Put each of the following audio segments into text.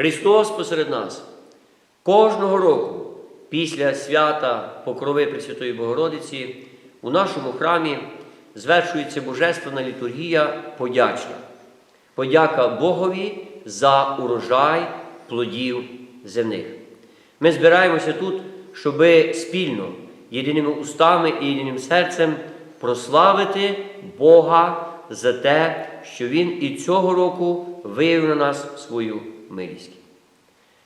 Христос посеред нас. Кожного року після свята Покрови Пресвятої Богородиці у нашому храмі звершується Божественна літургія подячна. Подяка Богові за урожай плодів земних. Ми збираємося тут, щоб спільно, єдиними устами і єдиним серцем прославити Бога за те, що Він і цього року виявив на нас свою милість.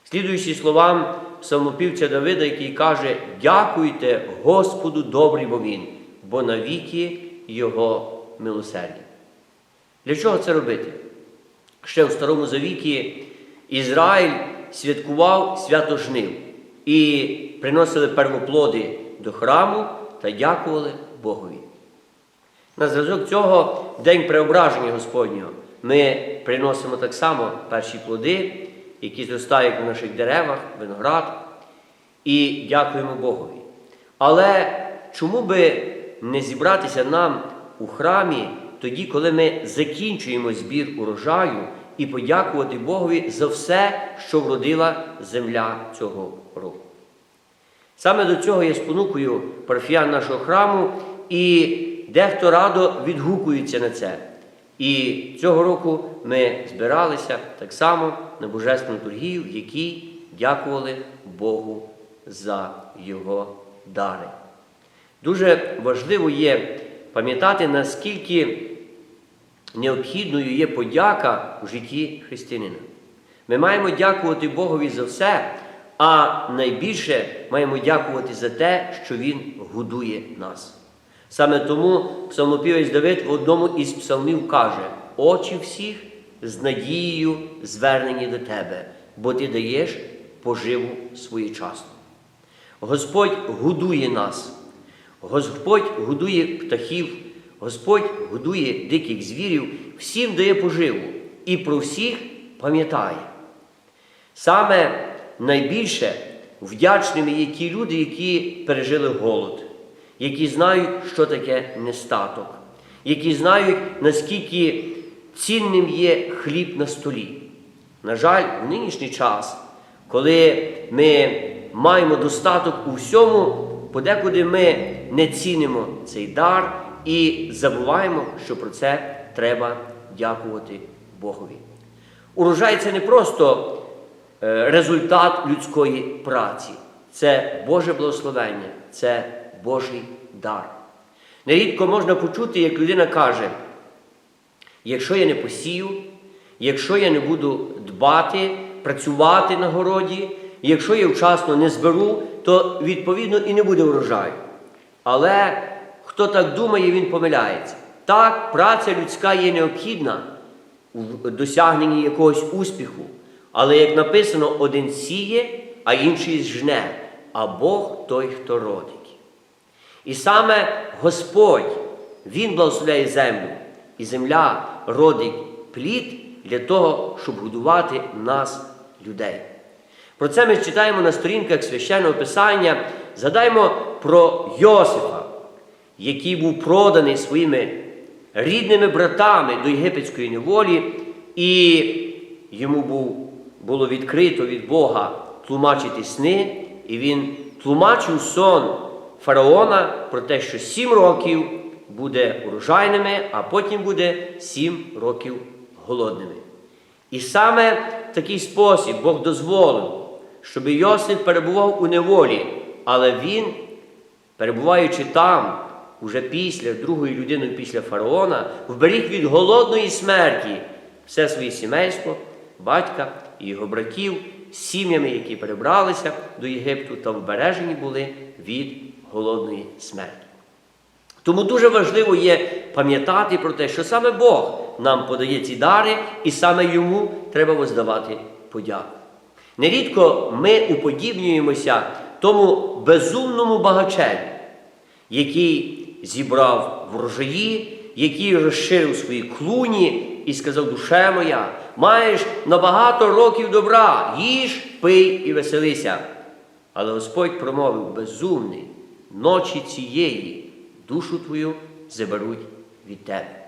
Слідуючи словам псалмопівця Давида, який каже: Дякуйте Господу добрий бо Він, бо навіки Його милосердя. Для чого це робити? Ще в Старому Завіті Ізраїль святкував свято жнив і приносили первоплоди до храму та дякували Богові. На зразок цього День преображення Господнього ми приносимо так само перші плоди, які зростають на наших деревах, виноград, і дякуємо Богові. Але чому би не зібратися нам у храмі тоді, коли ми закінчуємо збір урожаю і подякувати Богові за все, що вродила земля цього року? Саме до цього я спонукую парафіян нашого храму, і дехто радо відгукується на це. І цього року ми збиралися так само на Божественну торгію, в якій дякували Богу за Його дари. Дуже важливо є пам'ятати, наскільки необхідною є подяка у житті християнина. Ми маємо дякувати Богові за все, а найбільше маємо дякувати за те, що Він годує нас. Саме тому псалмопівець Давид в одному із псалмів каже: очі всіх з надією звернені до тебе, бо ти даєш поживу своєчасно. Господь годує нас, Господь годує птахів, Господь годує диких звірів, всім дає поживу і про всіх пам'ятає. Саме найбільше вдячними є ті люди, які пережили голод, які знають, що таке нестаток, які знають, наскільки цінним є хліб на столі. На жаль, в нинішній час, коли ми маємо достаток у всьому, подекуди ми не цінимо цей дар і забуваємо, що про це треба дякувати Богові. Урожай це не просто е, результат людської праці, це Боже благословення, це Божий дар. Нерідко можна почути, як людина каже, якщо я не посію, якщо я не буду дбати, працювати на городі, якщо я вчасно не зберу, то відповідно і не буде урожаю. Але хто так думає, він помиляється. Так, праця людська є необхідна у досягненні якогось успіху. Але як написано, один сіє, а інший жне, а Бог той, хто родить. І саме Господь, Він благословляє землю, і земля родить плід для того, щоб годувати нас, людей. Про це ми читаємо на сторінках священного Писання. Згадаймо про Йосифа, який був проданий своїми рідними братами до єгипетської неволі, і йому був, було відкрито від Бога тлумачити сни, і він тлумачив сон фараона про те, що сім років буде урожайними, а потім буде сім років голодними. І саме в такий спосіб Бог дозволив, щоб Йосип перебував у неволі, але він, перебуваючи там, уже після другої людини після фараона, вберіг від голодної смерті все своє сімейство, батька і його братів, сім'ями, які перебралися до Єгипту та вбережені були від голодної смерті. Тому дуже важливо є пам'ятати про те, що саме Бог нам подає ці дари, і саме йому треба воздавати подяку. Нерідко ми уподібнюємося тому безумному багачеві, який зібрав врожаї, який розширив свої клуні і сказав, душе моя, маєш на багато років добра, їж, пий і веселися. Але Господь промовив безумний, ночі цієї душу твою заберуть від тебе.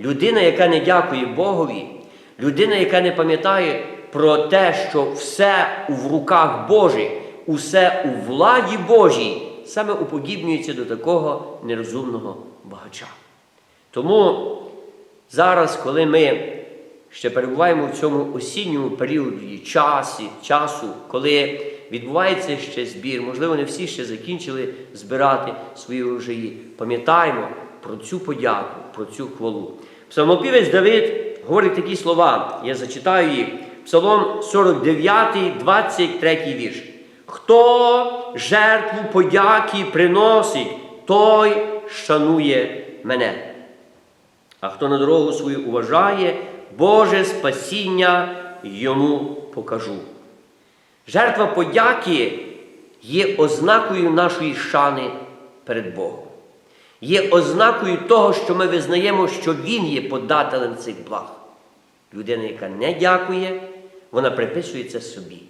Людина, яка не дякує Богові, людина, яка не пам'ятає про те, що все в руках Божих, усе у владі Божій, саме уподібнюється до такого нерозумного багача. Тому зараз, коли ми ще перебуваємо в цьому осінньому періоді часі, часу, коли відбувається ще збір, можливо, не всі ще закінчили збирати свої урожаї, пам'ятаємо про цю подяку, про цю хвалу. Псалмопівець Давид говорить такі слова, я зачитаю їх. Псалом 49, 23 вірш. Хто жертву подяки приносить, той шанує мене. А хто на дорогу свою уважає, Боже спасіння йому покажу. Жертва подяки є ознакою нашої шани перед Богом. Є ознакою того, що ми визнаємо, що Він є подателем цих благ. Людина, яка не дякує, вона приписує це собі.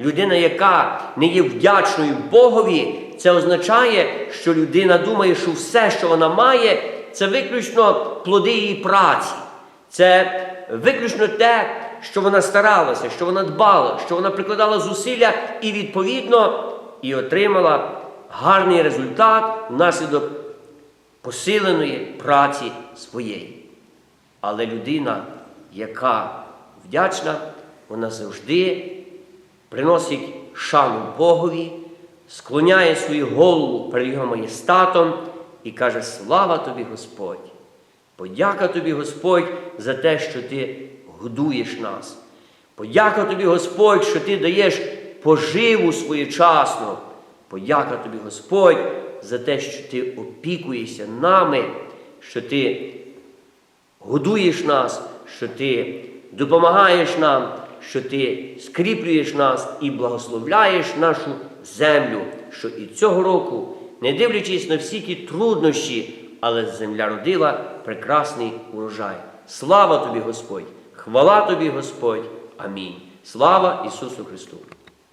Людина, яка не є вдячною Богові, це означає, що людина думає, що все, що вона має, це виключно плоди її праці. Це виключно те, що вона старалася, що вона дбала, що вона прикладала зусилля і відповідно і отримала гарний результат внаслідок посиленої праці своєї. Але людина, яка вдячна, вона завжди приносить шану Богові, склоняє свою голову перед Його маєстатом і каже: Слава тобі, Господь! Подяка тобі, Господь, за те, що ти годуєш нас. Подяка тобі, Господь, що ти даєш поживу своєчасно. Подяка тобі, Господь, за те, що ти опікуєшся нами, що ти годуєш нас, що ти допомагаєш нам, що ти скріплюєш нас і благословляєш нашу землю, що і цього року, не дивлячись на всі ті труднощі, але земля родила прекрасний урожай. Слава тобі, Господь! Хвала тобі, Господь! Амінь. Слава Ісусу Христу!